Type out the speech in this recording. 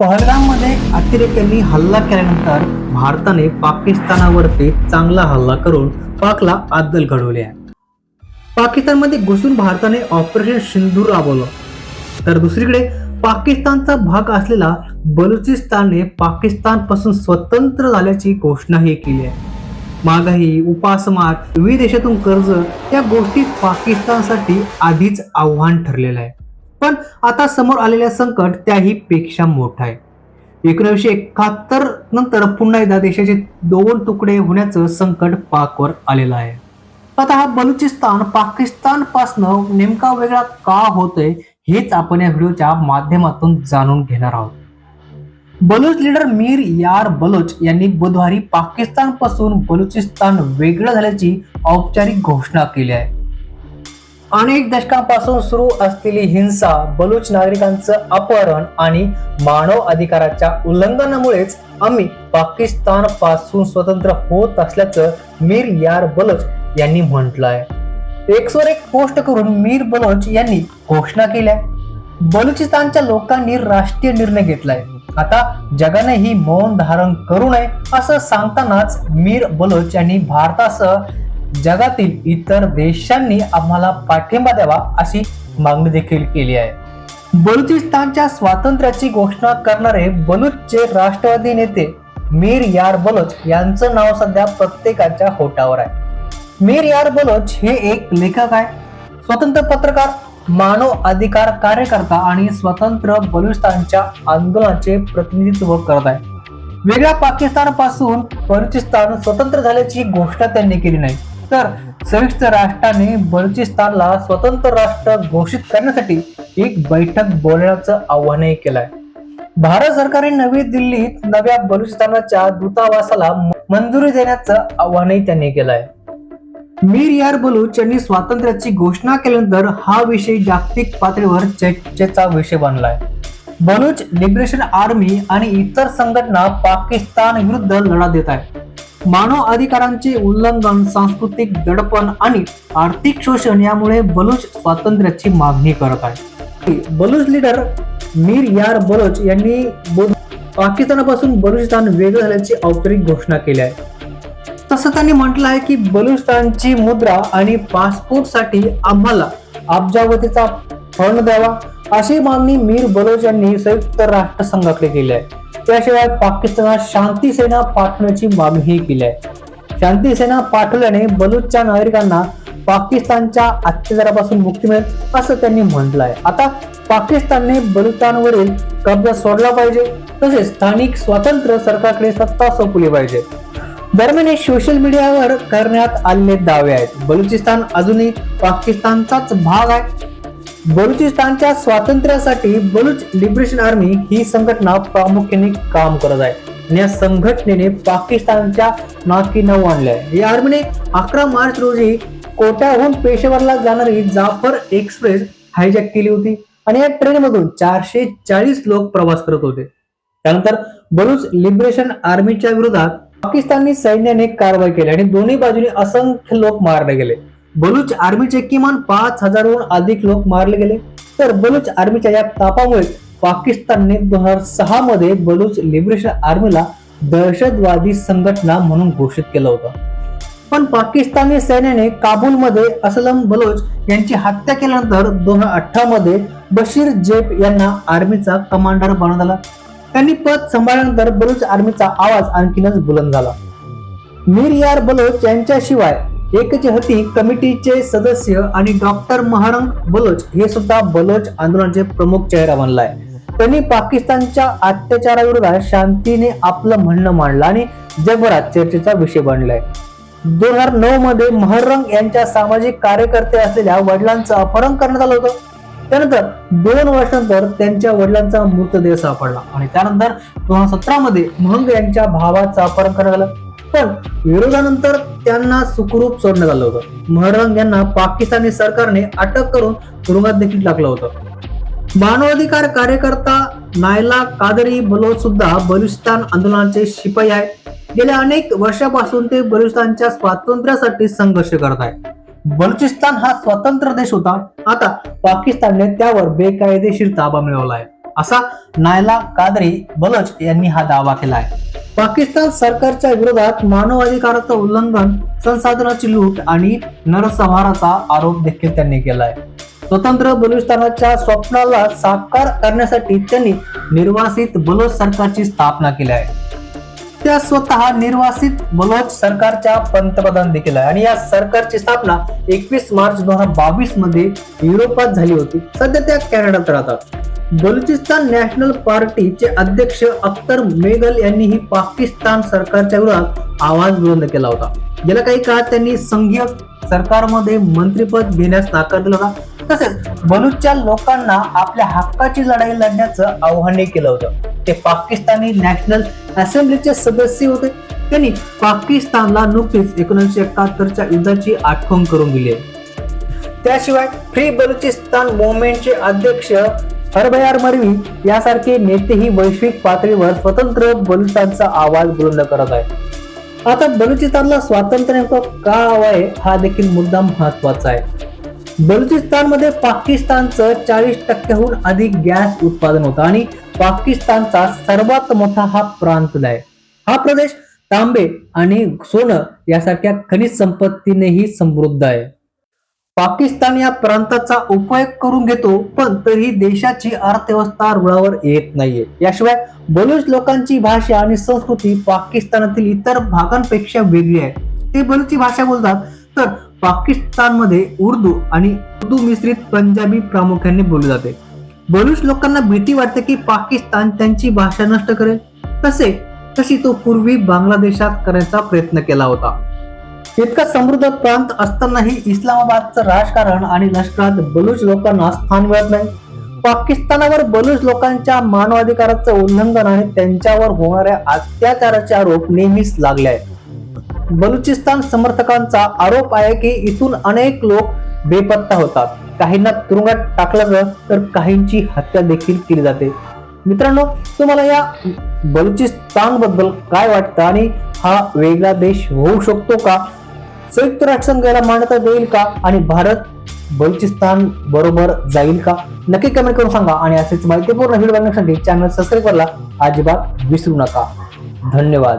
पहलगाममध्ये अतिरेक्यांनी हल्ला केल्यानंतर भारताने पाकिस्तानावरती चांगला हल्ला करून पाकला अद्दल घडवले आहे. पाकिस्तानमध्ये घुसून भारताने ऑपरेशन सिंधूर राबवलं. तर दुसरीकडे पाकिस्तानचा भाग असलेला बलुचिस्तानने पाकिस्तानपासून स्वतंत्र झाल्याची घोषणाही केली आहे. महागाई उपासमार विविध देशातून कर्ज या गोष्टी पाकिस्तानसाठी आधीच आव्हान ठरलेलं आहे. पण आता समोर आलेल्या संकट त्याही पेक्षा मोठं आहे. एकोणीसशे एकाहत्तर नंतर पुन्हा एकदा देशाचे दोन तुकडे होण्याचं संकट पाकवर आलेलं आहे. आता हा बलुचिस्तान पाकिस्तान पासनं नेमका वेगळा का होतोय हेच आपण या व्हिडिओच्या माध्यमातून जाणून घेणार आहोत. बलोच लीडर मीर यार बलोच यांनी बुधवारी पाकिस्तानपासून बलुचिस्तान वेगळं झाल्याची औपचारिक घोषणा केली आहे. अनेक दशकांपासून सुरू असलेली हिंसा बलूच नागरिकांचं अपहरण आणि मानव अधिकाराच्या उल्लंघनामुळेच आम्ही पाकिस्तानपासून स्वतंत्र होत असल्याचं मीर यार बलोच यांनी म्हटलंय. एकसोर एक पोस्ट करून मीर बलोच यांनी घोषणा केल्या. बलुचिस्तानच्या लोकांनी राष्ट्रीय निर्णय घेतलाय. आता जगाने ही मौन धारण करू नये असं सांगतानाच मीर बलोच यांनी भारतासह जगातील इतर देशांनी आम्हाला पाठिंबा द्यावा अशी मागणी देखील केली आहे. बलुचिस्तानच्या स्वातंत्र्याची घोषणा करणारे बलुचचे राष्ट्रवादी नेते मीर यार बलोच यांचं नाव सध्या प्रत्येकाच्या होटावर आहे. मीर यार बलोच हे एक लेखक आहे. स्वतंत्र पत्रकार मानव अधिकार कार्यकर्ता आणि स्वतंत्र बलुचिस्तानच्या आंदोलनाचे प्रतिनिधित्व करत आहे. वेगळ्या पाकिस्तानपासून बलुचिस्तान स्वतंत्र झाल्याची घोषणा त्यांनी केली नाही. तर संयुक्त राष्ट्राने बलुचिस्तानला स्वतंत्र राष्ट्र घोषित करण्यासाठी एक बैठक बोलण्याचं आव्हानही केलंय. भारत सरकारने नवी दिल्लीत नव्या बलुचिस्तानाच्या दूतावासाला मंजुरी देण्याचं आव्हानही त्यांनी केलंय. मीर यार बलूच यांनी स्वातंत्र्याची घोषणा केल्यानंतर हा विषय जागतिक पातळीवर चर्चेचा विषय बनलाय. बलूच लिबरेशन आर्मी आणि इतर संघटना पाकिस्तान विरुद्ध लढा देत आहेत. मानव अधिकारांचे उल्लंघन सांस्कृतिक दडपण आणि आर्थिक शोषण यामुळे बलूच स्वातंत्र्याची मागणी करत आहे. बलूच लीडर मीर यार बलोच यांनी पाकिस्तानापासून बलुचिस्तान वेगळं झाल्याची औपचारिक घोषणा केली आहे. तसं त्यांनी म्हटलं आहे की बलुचिस्तानची मुद्रा आणि पासपोर्टसाठी आम्हाला अब्जावतीचा फंड द्यावा अशी मागणी मीर बलोच यांनी संयुक्त राष्ट्रसंघाकडे केली आहे. त्याशिवाय पाकिस्तानात शांती सेना पाठवण्याची मागणीही केली आहे. शांती सेना पाठवल्याने बलूचच्या नागरिकांना पाकिस्तानच्या अत्याचारापासून मुक्ती मिळेल असं त्यांनी म्हटलं आहे. आता पाकिस्तानने बलुचिस्तानवरील कब्जा सोडला पाहिजे तसेच स्थानिक स्वातंत्र्य सरकारकडे सत्ता सोपवली पाहिजे. दरम्यान हे सोशल मीडियावर करण्यात आलेले दावे आहेत. बलुचिस्तान अजूनही पाकिस्तानचाच भाग आहे. बलुचिस्तानच्या स्वातंत्र्यासाठी बलुच लिबरेशन आर्मी ही संघटना प्रामुख्याने काम करत आहे. आणि या संघटनेने पाकिस्तानच्या नाकी नऊ आणले आहे या आर्मीने अकरा मार्च रोजी कोट्याहून पेशेवरला जाणारी जाफर एक्सप्रेस हायजॅक केली होती आणि या ट्रेनमधून चारशे चाळीस लोक प्रवास करत होते. त्यानंतर बलुच लिबरेशन आर्मीच्या विरोधात पाकिस्तानी सैन्याने कारवाई केली आणि दोन्ही बाजूने असंख्य लोक मारले गेले. बलूच आर्मीचे किमान पाच हजारहून अधिक लोक मारले गेले. तर बलूच आर्मीच्या या तापामुळे पाकिस्तानने दोन हजार सहा मध्ये बलूच लिबरेशन आर्मीला दहशतवादी संघटना म्हणून घोषित केलं होतं. पण पाकिस्तानी सैन्याने काबूलमध्ये असलम बलोच यांची हत्या केल्यानंतर दोन हजार अठरा मध्ये बशीर जेप यांना आर्मीचा कमांडर बनवण्यात आला. त्यांनी पद सांभाळल्यानंतर बलूच आर्मीचा आवाज आणखीनच बुलंद झाला. मीर यार बलोच यांच्याशिवाय एकजहती कमिटीचे सदस्य आणि डॉक्टर महारंग बलोच हे सुद्धा बलोच आंदोलनाचे प्रमुख चेहरा बनलाय. त्यांनी पाकिस्तानच्या अत्याचाराविरोधात शांतीने आपलं म्हणणं मांडलं आणि जगभरात चर्चेचा विषय बनलाय. दोन हजार नऊ मध्ये महरंग यांच्या सामाजिक कार्यकर्ते असलेल्या वडिलांचं अपहरण करण्यात आलं होतं. त्यानंतर दोन वर्षांनंतर त्यांच्या वडिलांचा मृतदेह सापडला आणि त्यानंतर दोन हजार सतरा मध्ये महंग यांच्या भावाचं अपहरण करण्यात आलं. पण विरोधानंतर त्यांना सुखरूप सोडण्यात आलं होतं. महरंग यांना पाकिस्तानी सरकारने अटक करून तुरुंगात देखील टाकलं होतं. मानवाधिकार कार्यकर्ता नायला कादरी बलोच सुद्धा बलुचिस्तान आंदोलनाचे शिपाई आहेत. गेल्या अनेक वर्षापासून ते बलुचिस्तानच्या स्वातंत्र्यासाठी संघर्ष करत आहेत. बलुचिस्तान हा स्वतंत्र देश होता. आता पाकिस्तानने त्यावर बेकायदेशीर ताबा मिळवला आहे. असा नायला कादरी बलोच यांनी हा दावा केला आहे. पाकिस्तान सरकारच्या विरोधात मानवाधिकाराचं उल्लंघन संसाधनाची लूट आणि नरसंहाराचा आरोप देखील त्यांनी केलाय. स्वतंत्र बलुचिस्तानाच्या स्वप्नाला साकार करण्यासाठी त्यांनी निर्वासित बलोच सरकारची स्थापना केली आहे. त्या स्वतः निर्वासित बलोच सरकारच्या पंतप्रधान देखील आहे. आणि या सरकारची स्थापना एकवीस मार्च दोन हजार बावीसमध्ये युरोपात झाली होती. सध्या त्या कॅनडात राहतात. बलुचिस्तान नॅशनल पार्टीचे अध्यक्ष अख्तर मेगल यांनीही पाकिस्तान सरकारच्या विरोधात आवाज बुलंद केला होता. गेल्या काही काळात त्यांनी संघीय सरकारमध्ये मंत्रिपद घेण्यास नकार दिला होता. तसेच बलुचच्या लोकांना आपल्या हक्काची लढाई लढण्याचं आव्हानही केलं होतं. ते पाकिस्तानी नॅशनल असेंब्लीचे सदस्य होते. त्यांनी पाकिस्तानला नुकतीच एकोणीसशे एकाहत्तरच्या युद्धाची आठवण करून दिली त्याशिवाय फ्री बलुचिस्तान मुवमेंटचे अध्यक्ष हरबयार मरवी यासारखे नेतेही वैश्विक पातळीवर स्वतंत्र बलुचिस्तानचा आवाज बुलंद करत आहे आता बलुचिस्तानला स्वातंत्र्य नेमकं का हवं आहे हा देखील मुद्दा महत्त्वाचा आहे. बलुचिस्तानमध्ये पाकिस्तानचं चाळीस टक्क्याहून अधिक गॅस उत्पादन होतं आणि पाकिस्तानचा सर्वात मोठा हा प्रांत आहे. हा प्रदेश तांबे आणि सोनं यासारख्या खनिज संपत्तीनेही समृद्ध आहे. पाकिस्तान या प्रांताचा उपयोग करून घेतो पण तरीही देशाची अर्थव्यवस्था रुळावर येत नाहीये. याशिवाय बलूच लोकांची भाषा आणि संस्कृती पाकिस्तानातील इतर भागांपेक्षा वेगळी आहे. ते बलूची भाषा बोलतात तर पाकिस्तानमध्ये उर्दू आणि उर्दू मिश्रित पंजाबी प्रामुख्याने बोलली जाते. बलूच लोकांना भीती वाटते की पाकिस्तान त्यांची भाषा नष्ट करेल. तसे तशी तो पूर्वी बांगलादेशात करण्याचा प्रयत्न केला होता. इतका समृद्ध प्रांत असतानाही इस्लामाबादचं राजकारण आणि लष्करात बलूच लोकांना स्थान मिळत नाही. पाकिस्तानावर बलूच लोकांच्या मानवाधिकाराचं उल्लंघन आणि त्यांच्यावर होणाऱ्या अत्याचाराचे आरोप नेहमीच लागले आहेत. बलुचिस्तान समर्थकांचा आरोप आहे की इथून अनेक लोक बेपत्ता होतात. काहींना तुरुंगात टाकलं तर काहींची हत्या देखील केली जाते. मित्रांनो तुम्हाला या बलुचिस्तानबद्दल काय वाटतं आणि हा वेगळा देश होऊ शकतो का? संयुक्त राष्ट्रसंघ मान्यता देईल का? आणि भारत बलुचिस्तान बरोबर जाईल का? नक्की कमेंट करून सांगा. आणि असेच माहितीपूर्ण व्हिडिओ बघण्यासाठी चॅनल सबस्क्राईब करायला अजिबात विसरू नका. धन्यवाद.